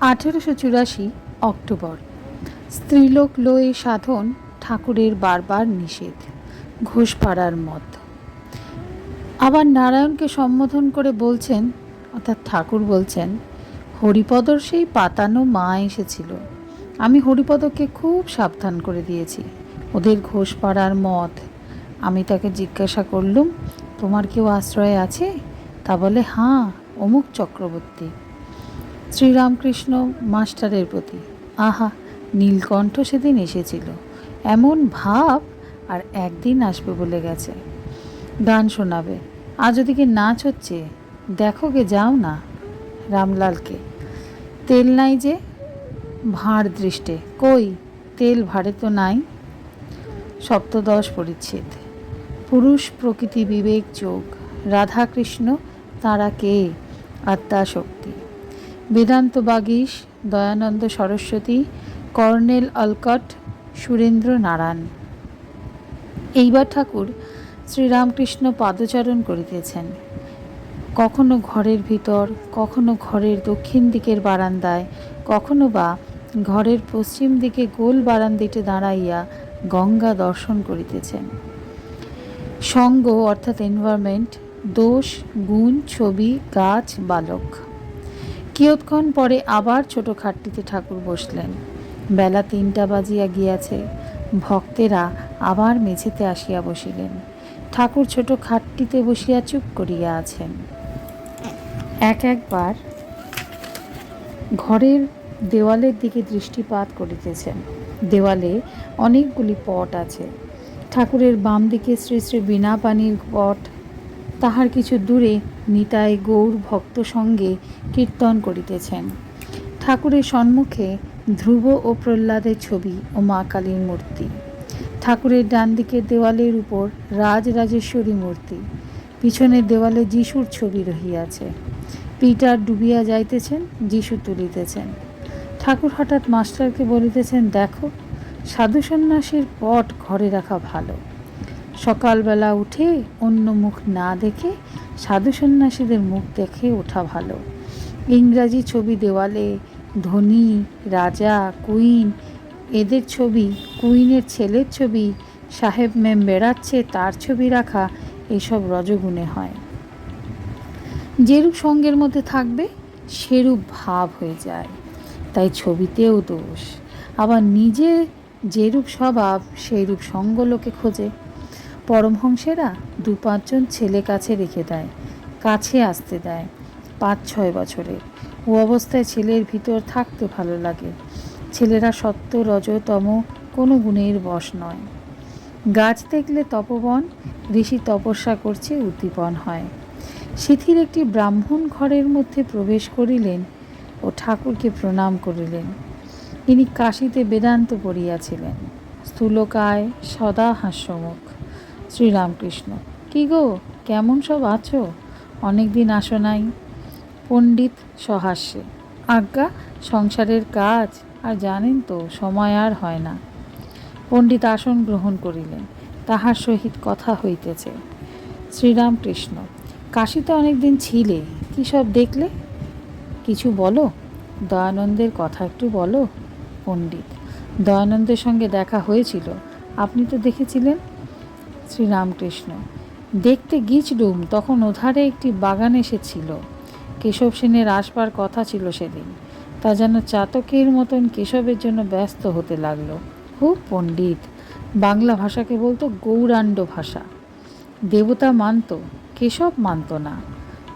আঠেরোশো চুরাশি অক্টোবর। স্ত্রীলোক লয়ে সাধন ঠাকুরের বারবার নিষেধ, ঘোষপাড়ার মত। আবার নারায়ণকে সম্বোধন করে বলছেন, অর্থাৎ ঠাকুর বলছেন, হরিপদর সেই পাতানো মা এসেছিল। আমি হরিপদকে খুব সাবধান করে দিয়েছি, ওদের ঘোষপাড়ার মত। আমি তাকে জিজ্ঞাসা করলুম, তোমার কেউ আশ্রয় আছে? তা বলে, হাঁ, অমুক চক্রবর্তী। শ্রীরামকৃষ্ণ মাস্টারের প্রতি। আহা, নীলকণ্ঠ সেদিন এসেছিল। এমন ভাব আর একদিন আসবে বলে গেছে। গান শোনাবে। আজ ওদিকে নাচ হচ্ছে। দেখো গে, যাও না রামলালকে। তেল নাই যে, ভাঁড় দৃষ্টে। কই, তেল ভাড়ে তো নাই। সপ্তদশ পরিচ্ছেদ। পুরুষ প্রকৃতি বিবেক যোগ। রাধাকৃষ্ণ তারা কে? আত্মা শক্তি। Vedanta Bagish, Dayananda Saraswati, colonel Olcott, Surendra Narayan. এইবার ঠাকুর শ্রীরামকৃষ্ণ পাদচারণ করিতেছেন। কখনো ঘরের ভিতর, কখনো ঘরের দক্ষিণ দিকের বারান্দায়, কখনো বা ঘরের পশ্চিম দিকে গোল বারান্দিতে দাঁড়াইয়া গঙ্গা দর্শন করিতেছেন। সঙ্গ অর্থাৎ এনভায়রনমেন্ট দোষ, গুণ, ছবি, গাছ, বালক। কিয়ৎক্ষণ পরে আবার ছোট খাটটিতে ঠাকুর বসলেন। বেলা তিনটা বাজিয়া গিয়াছে। ভক্তেরা আবার মেঝেতে আসিয়া বসিলেন। ঠাকুর ছোট খাটটিতে বসিয়া চুপ করিয়া আছেন। এক একবার ঘরের দেওয়ালের দিকে দৃষ্টিপাত করিতেছেন। দেওয়ালে অনেকগুলি পট আছে। ঠাকুরের বাম দিকে শ্রী শ্রী বীণা পানির পট তাহার কিছু দূরে নিতাই গৌর ভক্ত সঙ্গে কীর্তন করিতেছেন। ঠাকুরের সম্মুখে ধ্রুব ও প্রহ্লাদের ছবি ও মা কালীর মূর্তি। ঠাকুরের ডান দিকের দেওয়ালের উপর রাজরাজেশ্বরী মূর্তি। পিছনের দেওয়ালে যিশুর ছবি রহিয়াছে। পিটার ডুবিয়া যাইতেছেন, যিশু তুলিতেছেন। ঠাকুর হঠাৎ মাস্টারকে বলিতেছেন, দেখো সাধু সন্ন্যাসীর পট ঘরে রাখা ভালো। সকালবেলা উঠে অন্য মুখ না দেখে সাধু সন্ন্যাসীদের মুখ দেখে ওঠা ভালো। ইংরাজি ছবি দেওয়ালে ধনী, রাজা, কুইন, এদের ছবি, কুইনের ছেলের ছবি, সাহেব ম্যাম বেড়াচ্ছে, তার ছবি রাখা, এসব রজগুণে হয়। যেরূপ সঙ্গের মধ্যে থাকবে, সেরূপ ভাব হয়ে যায়। তাই ছবিতেও দোষ। আবার নিজে যেরূপ স্বভাব, সেইরূপ সঙ্গ লোকে খোঁজে। পরমহংসেরা দু পাঁচজন ছেলে কাছে রেখে দেয়, কাছে আসতে দেয়, পাঁচ ছয় বছরের ও অবস্থায় ছেলের ভিতর থাকতে ভালো লাগে। ছেলেরা সত্য, রজতম, কোনো গুণের বশ নয়। গাছ দেখলে তপবন, ঋষি তপস্যা করছে উদ্দীপন হয়। শিথির একটি ব্রাহ্মণ ঘরের মধ্যে প্রবেশ করিলেন ও ঠাকুরকে প্রণাম করিলেন। ইনি কাশিতে বেদান্ত পড়িয়াছিলেন। স্থূলকায় সদা হাস্যমুখ শ্রীরামকৃষ্ণ। কি গো, কেমন সব আছো? অনেক দিন আসো নাই। পণ্ডিত সহাস্যে। আজ্ঞা, সংসারের কাজ? আর জানেন তো, সময় আর হয় না। পণ্ডিত আসন গ্রহণ করিলেন। তাহার সহিত কথা হইতেছে। শ্রীরামকৃষ্ণ কাশিতে অনেকদিন ছিলে, কী সব দেখলে? কিছু বলো? দয়ানন্দের কথা একটু বলো? পণ্ডিত, দয়ানন্দের সঙ্গে দেখা হয়েছিল। আপনি তো দেখেছিলেন? শ্রীরামকৃষ্ণ। দেখতে গিচডুম তখন ওধারে একটি বাগান এসেছিল। কেশব সেনের আসবার কথা ছিল সেদিন। তা যেন চাতকের মতন কেশবের জন্য ব্যস্ত হতে লাগল। খুব পণ্ডিত। বাংলা ভাষাকে বলতো গৌরাণ্ড ভাষা। দেবতা মানত, কেশব মানত না।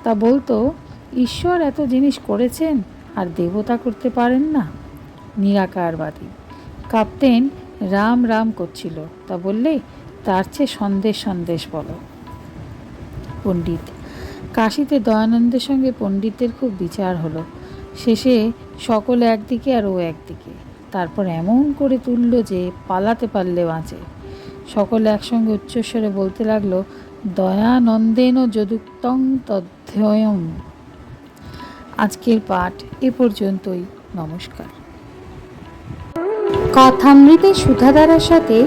তা বলতো, ঈশ্বর এত জিনিস করেছেন, আর দেবতা করতে পারেন না? নিরাকারবাদী। কাপ্তেন রাম রাম করছিল। তা বললে তার চেয়ে সন্দেশ সন্দেশ বলো। পণ্ডিত, কাশীতে দয়ানন্দের সঙ্গে পণ্ডিতের খুব বিচার হলো। শেষে সকলে একদিকে আর ও একদিকে। তারপর এমন করে তুলল যে পালাতে পারলে বাঁচে। সকলে একসঙ্গে উচ্চস্বরে বলতে লাগল, দয়ানন্দেন যদুক্তং তদ্ধয়ম আজকের পাঠ এ পর্যন্তই। নমস্কার। কথামৃতে সুধাধারার সাথে